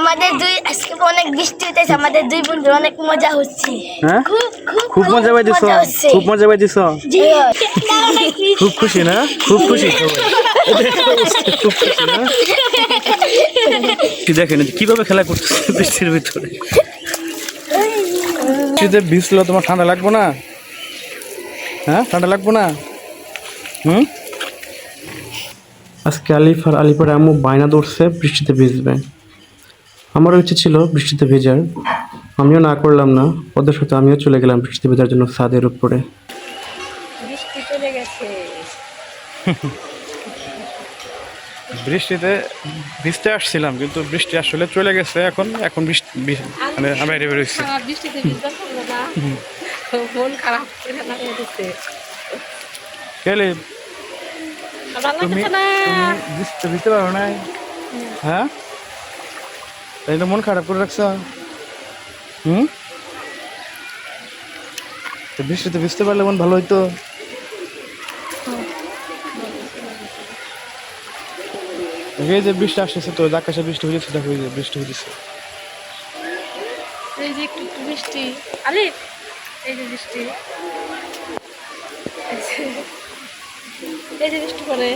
আমাদের দুই আজকে অনেক বৃষ্টি হইতেছে আমাদের দুই বন্ধুর অনেক মজা হচ্ছে। হ্যাঁ? খুব মজা পাইতেছ? খুব মজা পাইতেছ? জি। খুব খুশি না? খুব খুশি? সবাই খুব খুশি না? কি দেখেন কীভাবে খেলা করতেছে বৃষ্টির ভিতরে? বৃষ্টিতে ভিজলো তোমার ঠান্ডা লাগবো না? হ্যাঁ ঠান্ডা লাগবো না? হুম? আজকে আলিফ আর আলিফার আম্মু বায়না ধরছে বৃষ্টিতে ভিজবে। আমারও ইচ্ছে ছিল বৃষ্টিতে ভেজার। আমিও না করলাম না। ওদের সাথে আমিও চলে গেলাম বৃষ্টিতে ভেজার জন্য ছাদের উপরে। বৃষ্টি চলে গেছে। বৃষ্টিতে ভিজতে আসছিলাম কিন্তু বৃষ্টি আসলে চলে গেছে। এখন এখন বৃষ্টি মানে আমি বাইরে বেরোচ্ছি বৃষ্টিতে মন খারাপ কেলে? তুমি পারো না হ্যাঁ? তাই তো মন খারাপ করে রাখছ? হুম? তো বৃষ্টিতে ভিজতে পারলে মন ভালো হইতো। এই যে বৃষ্টি আসতেছে তো আকাশে বৃষ্টি হয়েছে দেখো এই যে বৃষ্টি হয়েছে বৃষ্টি। আলিফ এই যে বৃষ্টি। এই যে বৃষ্টি পড়ে।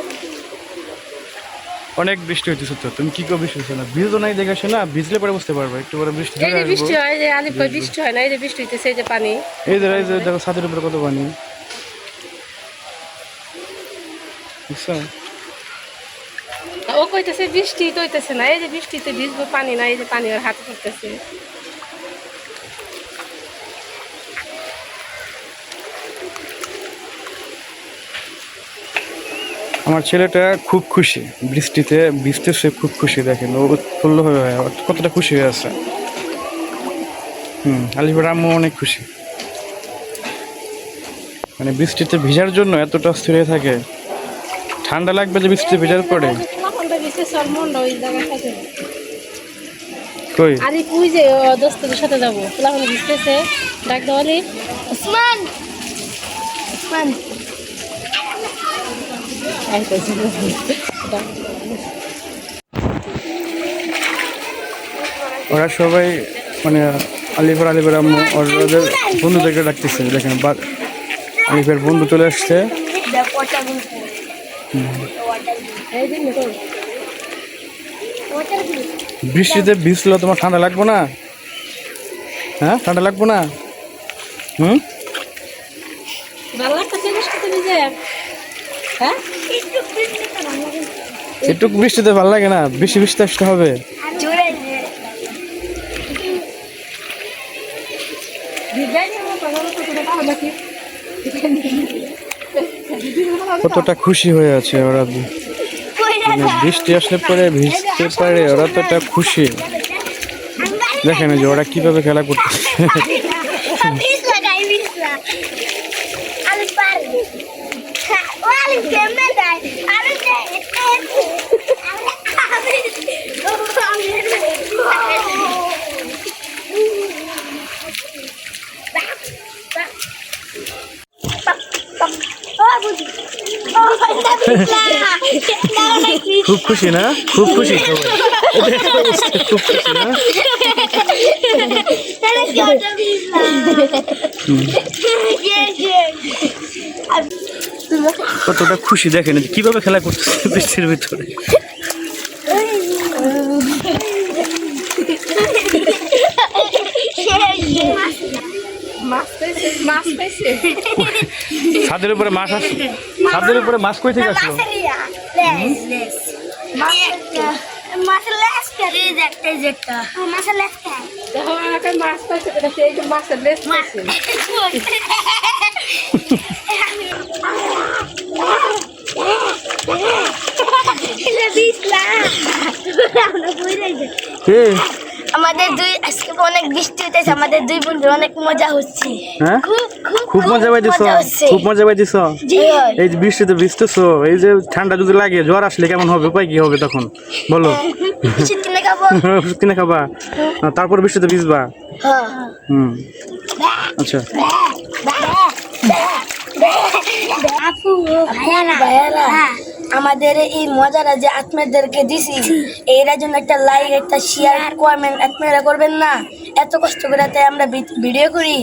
অনেক বৃষ্টি হইতেছে তো তুমি কি করে বৃষ্টি হচ্ছে না? ভিজো নাই দেখে আসে না ভিজলে পরে বুঝতে পারবে একটু পরে বৃষ্টি এই যে বৃষ্টি হয় যে আলিপ বৃষ্টি হয় না এই যে বৃষ্টি হইতেছে এই যে পানি। এই যে এই যে দেখো ছাদের উপরে কত পানি। বুঝছ? ও কইতেছে বৃষ্টি তো হইতেছে না এই যে বৃষ্টিতে ভিজবো পানি না এই যে পানি ওর হাতে পড়তেছে। আমার ছেলেটা খুব খুশি। বৃষ্টিতে ভিজতে সে খুব খুশি দেখেন। ও উৎফুল্ল হয়ে হয়ে কতটা খুশি হয়ে আছে। হুম আলিপুর আম্মু অনেক খুশি। মানে বৃষ্টিতে ভিজার জন্য এতটা অস্থির হয়ে থাকে। ঠান্ডা লাগবে যে বৃষ্টিতে ভিজার পরে। কই? আরে তুই যে ও সাথে যাব। তখন ভিজতেছে ডাক ওরা সবাই মানে আলিপুর আলিপুর আম্মু ওদের বন্ধুদেরকে ডাকতেছে, দেখেন আলিফের বন্ধু চলে আসছে। বৃষ্টিতে ভিজলো, তোমার ঠান্ডা লাগবো না? হ্যাঁ ঠান্ডা লাগবো না? হুম ভালো লাগতেছে বৃষ্টিতে ভিজে হ্যাঁ? একটু বৃষ্টিতে ভালো লাগে না? বেশি বৃষ্টি আসতে হবে। কতটা খুশি হয়ে আছে ওরা। মানে বৃষ্টি আসলে পরে ভিজতে পারে ওরা তো একটা খুশি। দেখেন যে ওরা কীভাবে খেলা করতেছে। খুব খুশি না খুব খুশি খুব খুশি না কতটা খুশি দেখেন কীভাবে খেলা করতেছে বৃষ্টির ভিতরে। ছাদের উপরে মাছ আছে? ছাদের উপরে মাছ কই থেকে আসলো? মাছ কে? আমাদের দুই আজকে অনেক বৃষ্টি হইতেছে আমাদের দুই বন্ধুর অনেক মজা হচ্ছে। হ্যাঁ? খুব মজা পাইতেছ? খুব মজা পাইতেছ? এই যে বৃষ্টিতে ভিজতেছো এই যে ঠান্ডা যদি লাগে জ্বর আসলে কেমন হবে? উপায় কি হবে তখন? বলো। ওষুধ কিনে খাব। ওষুধ কিনে খাবা? তারপর বৃষ্টিতে ভিজবা? হ্যাঁ। হুম। আচ্ছা। আপু আমাদের এই মজাটা যে আত্মীয়দেরকে দিছি, এর জন্য একটা লাইক একটা শেয়ার কমেন্ট আপনারা করবেন না। এত কষ্ট করে তাই আমরা ভিডিও করি।